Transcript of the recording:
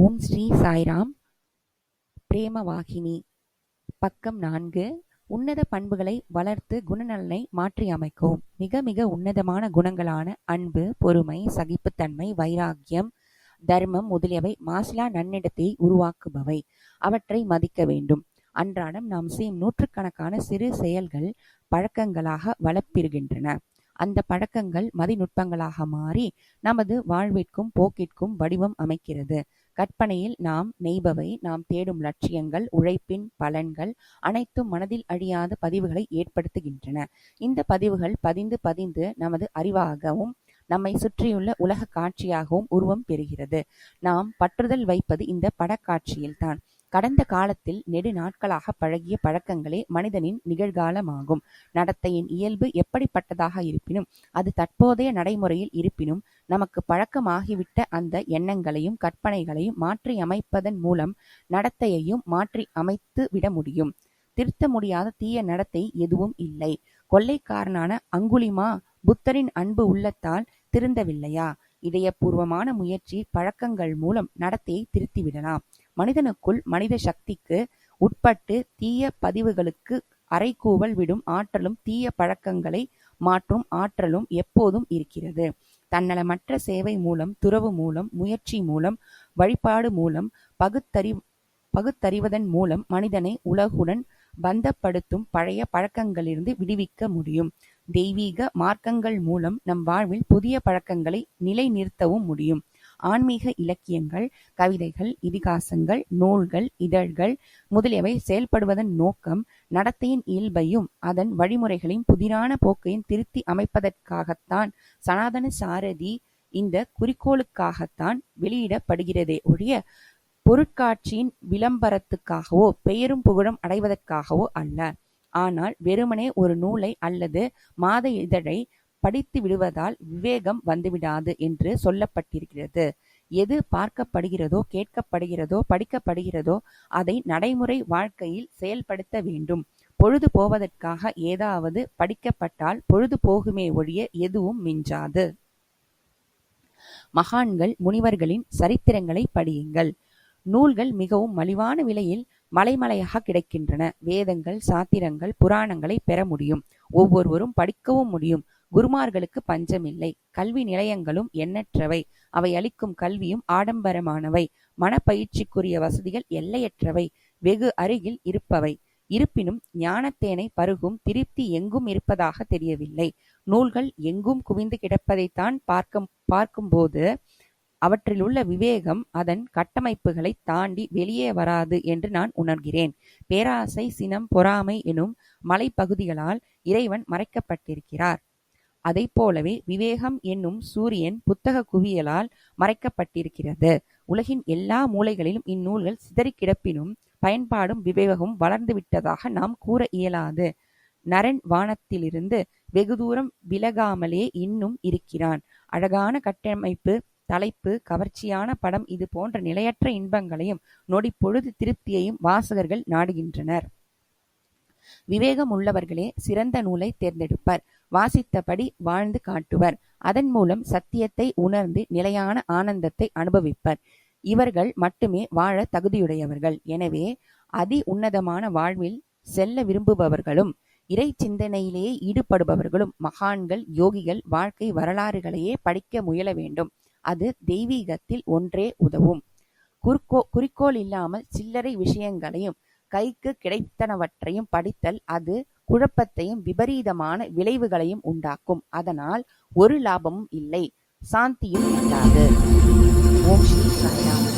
ஓம் ஸ்ரீ சாய்ராம். பிரேமவாகினி. பக்கம் நான்கு. உன்னத பண்புகளை வளர்த்து குணநலனை மாற்றி அமைக்கும். மிக மிக உன்னதமான குணங்களான அன்பு பொறுமை சகிப்புத்தன்மை வைராக்கியம் தர்மம் முதலியவை மாசிலா நன்னிடத்தை உருவாக்குபவை. அவற்றை மதிக்க வேண்டும். அன்றாடம் நாம் செய்யும் நூற்றுக்கணக்கான சிறு செயல்கள் பழக்கங்களாக வளப்பெறுகின்றன அந்த பழக்கங்கள் மதிநுட்பங்களாக மாறி நமது வாழ்விற்கும் போக்கிற்கும் வடிவம் அமைக்கிறது. கற்பனையில் நாம் நெய்பவை நாம் தேடும் லட்சியங்கள் உழைப்பின் பலன்கள் அனைத்தும் மனதில் அழியாத பதிவுகளை ஏற்படுத்துகின்றன. இந்த பதிவுகள் பதிந்து பதிந்து நமது அறிவாகவும் நம்மை சுற்றியுள்ள உலக காட்சியாகவும் உருவம் பெறுகிறது. நாம் பற்றுதல் வைப்பது இந்த படக்காட்சியில்தான். கடந்த காலத்தில் நெடு நாட்களாக பழகிய பழக்கங்களே மனிதனின் நிகழ்காலமாகும். நடத்தையின் இயல்பு எப்படிப்பட்டதாக இருப்பினும் அது தற்போதைய நடைமுறையில் இருப்பினும் நமக்கு பழக்கமாகிவிட்ட அந்த எண்ணங்களையும் கற்பனைகளையும் மாற்றி அமைப்பதன் மூலம் நடத்தையையும் மாற்றி அமைத்து விட முடியும். திருத்த முடியாத தீய நடத்தை எதுவும் இல்லை. கொள்ளைக்காரனான அங்குலிமா புத்தரின் அன்பு உள்ளத்தால் திருந்தவில்லையா? இதயபூர்வமான முயற்சி பழக்கங்கள் மூலம் நடத்தையை திருத்திவிடலாம். மனிதனுக்குள் மனித சக்திக்கு உட்பட்டு தீய பதிவுகளுக்கு அரைக்கூவல் விடும் ஆற்றலும் தீய பழக்கங்களை மாற்றும் ஆற்றலும் எப்போதும் இருக்கிறது. தன்னலமற்ற சேவை மூலம் துறவு மூலம் முயற்சி மூலம் வழிபாடு மூலம் பகுத்தறி பகுத்தறிவதன் மூலம் மனிதனை உலகுடன் பந்தப்படுத்தும் பழைய பழக்கங்களிலிருந்து விடுவிக்க முடியும். தெய்வீக மார்க்கங்கள் மூலம் நம் வாழ்வில் புதிய பழக்கங்களை நிலைநிறுத்தவும் முடியும். ஆன்மீக இலக்கியங்கள் கவிதைகள் இதிகாசங்கள் நூல்கள் இதழ்கள் முதலியவை செயல்படுவதன் நோக்கம் நடத்தையின் இயல்பையும் அதன் வழிமுறைகளையும் புதிரான போக்கையும் திருத்தி அமைப்பதற்காகத்தான் சனாதன சாரதி இந்த குறிக்கோளுக்காகத்தான் வெளியிடப்படுகிறதே ஒழிய பொருட்காட்சியின் விளம்பரத்துக்காகவோ பெயரும் புகழும் அடைவதற்காகவோ அல்ல. ஆனால் வெறுமனே ஒரு நூலை அல்லது மாத இதழை படித்து விடுவதால் விவேகம் வந்துவிடாது என்று சொல்லப்பட்டிருக்கிறது. எது பார்க்கப்படுகிறதோ கேட்கப்படுகிறதோ படிக்கப்படுகிறதோ அதை நடைமுறை வாழ்க்கையில் செயல்படுத்த வேண்டும். பொழுது போவதற்காக ஏதாவது படிக்கப்பட்டால் பொழுது போகுமே ஒழிய எதுவும் மிஞ்சாது. மகான்கள் முனிவர்களின் சரித்திரங்களை படியுங்கள். நூல்கள் மிகவும் மலிவான விலையில் மலைமலையாக கிடைக்கின்றன. வேதங்கள் சாத்திரங்கள் புராணங்களை பெற முடியும். ஒவ்வொருவரும் படிக்கவும் முடியும். குருமார்களுக்கு பஞ்சமில்லை. கல்வி நிலையங்களும் எண்ணற்றவை. அவை அளிக்கும் கல்வியும் ஆடம்பரமானவை. மனப்பயிற்சிக்குரிய வசதிகள் எல்லையற்றவை. வெகு அருகில் இருப்பவை. இருப்பினும் ஞானத்தேனை பருகும் திருப்தி எங்கும் இருப்பதாக தெரியவில்லை. நூல்கள் எங்கும் குவிந்து கிடப்பதைத்தான் பார்க்க பார்க்கும்போது அவற்றிலுள்ள விவேகம் அதன் கட்டமைப்புகளை தாண்டி வெளியே வராது என்று நான் உணர்கிறேன். பேராசை சினம் பொறாமை எனும் மலைப்பகுதிகளால் இறைவன் மறைக்கப்பட்டிருக்கிறார். அதைப் போலவே விவேகம் என்னும் சூரியன் புத்தக குவியலால் மறைக்கப்பட்டிருக்கிறது. உலகின் எல்லா மூலைகளிலும் இந்நூல்கள் சிதறிக் கிடப்பினும் பயன்பாடும் விவேகமும் வளர்ந்துவிட்டதாக நாம் கூற இயலாது. நரன் வானத்திலிருந்து வெகு தூரம் விலகாமலே இன்னும் இருக்கிறான். அழகான கட்டமைப்பு தலைப்பு கவர்ச்சியான படம் இது போன்ற நிலையற்ற இன்பங்களையும் நொடிப்பொழுது திருப்தியையும் வாசகர்கள் நாடுகின்றனர். விவேகம் உள்ளவர்களே சிறந்த நூலை தேர்ந்தெடுப்பர். வாசித்தபடி வாழ்ந்து காட்டுவர். அதன் மூலம் சத்தியத்தை உணர்ந்து நிலையான ஆனந்தத்தை அனுபவிப்பர். இவர்கள் மட்டுமே வாழ தகுதியுடையவர்கள். எனவே அதி உன்னதமான வாழ்வில் செல்ல விரும்புபவர்களும் இறை சிந்தனையிலேயே ஈடுபடுபவர்களும் மகான்கள் யோகிகள் வாழ்க்கை வரலாறுகளையே படிக்க முயல வேண்டும். அது தெய்வீகத்தில் ஒன்றே உதவும். குறிக்கோ குறிக்கோள் இல்லாமல் சில்லறை விஷயங்களையும் கைக்கு கிடைத்தனவற்றையும் படித்தல் அது குழப்பத்தையும் விபரீதமான விளைவுகளையும் உண்டாக்கும். அதனால் ஒரு லாபமும் இல்லை சாந்தியும் இல்லாது ஓம் ஸ்ரீ சாய்ராம்.